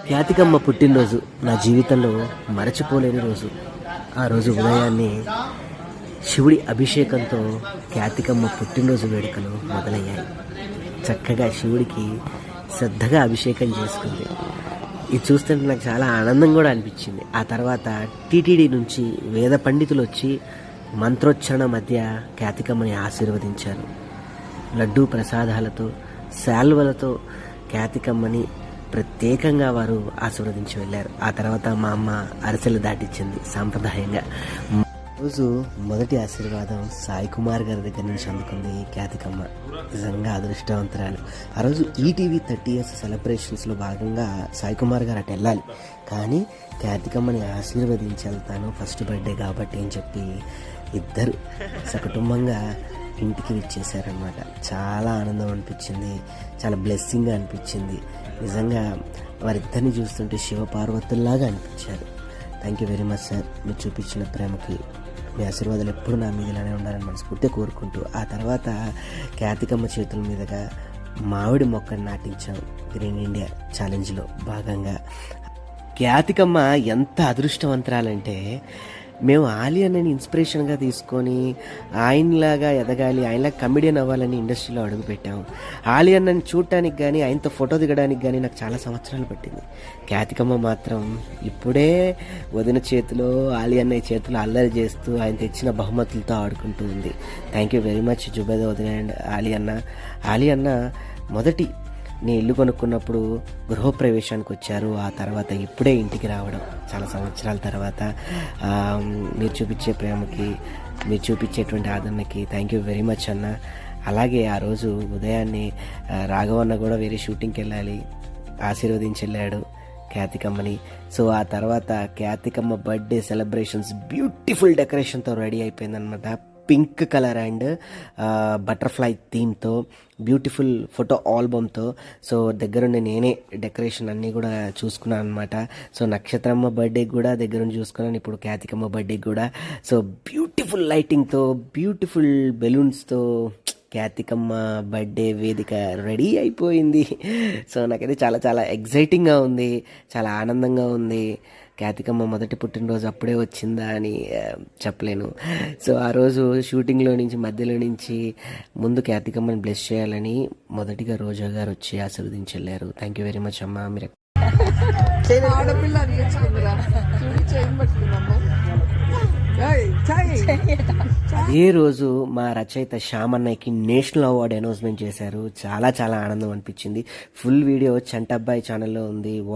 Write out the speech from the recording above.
ఖ్యాతికమ్మ పుట్టినరోజు నా జీవితంలో మరచిపోలేని రోజు. ఆ రోజు ఉదయాన్నే శివుడి అభిషేకంతో ఖ్యాతికమ్మ పుట్టినరోజు వేడుకలు మొదలయ్యాయి. చక్కగా శివుడికి శ్రద్ధగా అభిషేకం చేసుకుంది. ఇది చూస్తుంటే నాకు చాలా ఆనందం కూడా అనిపించింది. ఆ తర్వాత టీటీడీ నుంచి వేద పండితులు వచ్చి మంత్రోచ్చరణ మధ్య ఖ్యాతికమ్మని ఆశీర్వదించారు. లడ్డూ ప్రసాదాలతో శాల్వలతో ఖ్యాతికమ్మని ప్రత్యేకంగా వారు ఆశీర్వదించి వెళ్ళారు. ఆ తర్వాత మా అమ్మ అరసెలు దాటిచ్చింది సాంప్రదాయంగా. రోజు మొదటి ఆశీర్వాదం సాయి కుమార్ గారి దగ్గర నుంచి అందుకుంది ఖ్యాతికమ్మ. నిజంగా అదృష్టవంతురాలు. ఆ రోజు ఈటీవీ థర్టీ ఇయర్స్ సెలబ్రేషన్స్లో భాగంగా సాయి కుమార్ గారు అటు వెళ్ళాలి. కానీ ఖ్యాతికమ్మని ఆశీర్వదించి వెళ్తాను ఫస్ట్ బర్త్డే కాబట్టి అని చెప్పి ఇద్దరు సకుటుంబంగా ఇంటికి ఇచ్చేసారనమాట చాలా ఆనందం అనిపించింది చాలా బ్లెస్సింగ్గా అనిపించింది. నిజంగా వారిద్దరిని చూస్తుంటే శివ పార్వతుల్లాగా అనిపించారు. Thank you very much sir మీరు చూపించిన ప్రేమకి మీ ఆశీర్వాదాలు ఎప్పుడు నా మీద ఇలానే ఉండాలని మనస్ఫూర్తిగా కోరుకుంటూ ఆ తర్వాత ఖ్యాతికమ్మ చేతుల మీదుగా మామిడి మొక్కను నాటించాం గ్రీన్ ఇండియా ఛాలెంజ్లో భాగంగా. ఖ్యాతికమ్మ ఎంత అదృష్టవంతరాలంటే మేము ఆలి ఇన్స్పిరేషన్గా తీసుకొని ఆయనలాగా ఎదగాలి ఆయనలా కమెడియన్ అవ్వాలని ఇండస్ట్రీలో అడుగుపెట్టాము ఆలి అన్నని చూడటానికి కానీ ఆయనతో ఫోటో దిగడానికి కానీ నాకు చాలా సంవత్సరాలు పట్టింది. ఖ్యాతికమ్మ మాత్రం ఇప్పుడే వదిన చేతిలో ఆలి అన్నయ్య చేతిలో అల్లరి చేస్తూ ఆయన తెచ్చిన బహుమతులతో ఆడుకుంటూ ఉంది. Thank you very much Zubeda వదిన అండ్ ఆలి అన్న. ఆలి అన్న మొదటి నేను ఇల్లు కొనుక్కున్నప్పుడు గృహప్రవేశానికి వచ్చారు ఆ తర్వాత ఇప్పుడే ఇంటికి రావడం. చాలా సంవత్సరాల తర్వాత మీరు చూపించే ప్రేమకి మీరు చూపించేటువంటి ఆదరణకి థ్యాంక్ యూ వెరీ మచ్ అన్న. అలాగే ఆ రోజు ఉదయాన్నే రాఘవన్న కూడా వేరే షూటింగ్కి వెళ్ళాలి ఆశీర్వదించి వెళ్ళాడు ఖ్యాతికమ్మని సో ఆ తర్వాత ఖ్యాతికమ్మ బర్త్డే సెలబ్రేషన్స్ బ్యూటిఫుల్ డెకరేషన్తో రెడీ అయిపోయిందనమాట పింక్ కలర్ అండ్ బటర్ఫ్లై థీమ్తో బ్యూటిఫుల్ ఫోటో ఆల్బమ్తో. సో దగ్గరుండి నేనే డెకరేషన్ అన్నీ కూడా చూసుకున్నాను అనమాట సో నక్షత్రమ్మ బర్త్డేకి కూడా దగ్గరుండి చూసుకున్నాను. ఇప్పుడు క్యాతికమ్మ బర్త్డేకి కూడా. సో బ్యూటిఫుల్ లైటింగ్తో బ్యూటిఫుల్ బెలూన్స్తో కార్తికమ్మ బర్త్డే వేదిక రెడీ అయిపోయింది. సో నాకైతే చాలా చాలా ఎగ్జైటింగ్గా ఉంది. చాలా ఆనందంగా ఉంది. ఖ్యాతికమ్మ మొదటి పుట్టినరోజు అప్పుడే వచ్చిందా అని చెప్పలేను. సో ఆ రోజు షూటింగ్లో నుంచి మధ్యలో నుంచి ముందు ఖ్యాతికమ్మని బ్లెస్ చేయాలని మొదటిగా రోజా గారు వచ్చి ఆశీర్వదించి వెళ్ళారు థ్యాంక్ యూ వెరీ మచ్ అమ్మ. మీరు ఆడపిల్ల. అదే రోజు మా రచయిత శ్యామన్నయ్యకి నేషనల్ అవార్డు అనౌన్స్మెంట్ చేశారు. చాలా చాలా ఆనందం అనిపించింది. ఫుల్ వీడియో చంటబ్బాయి ఛానల్లో ఉంది. వాచ్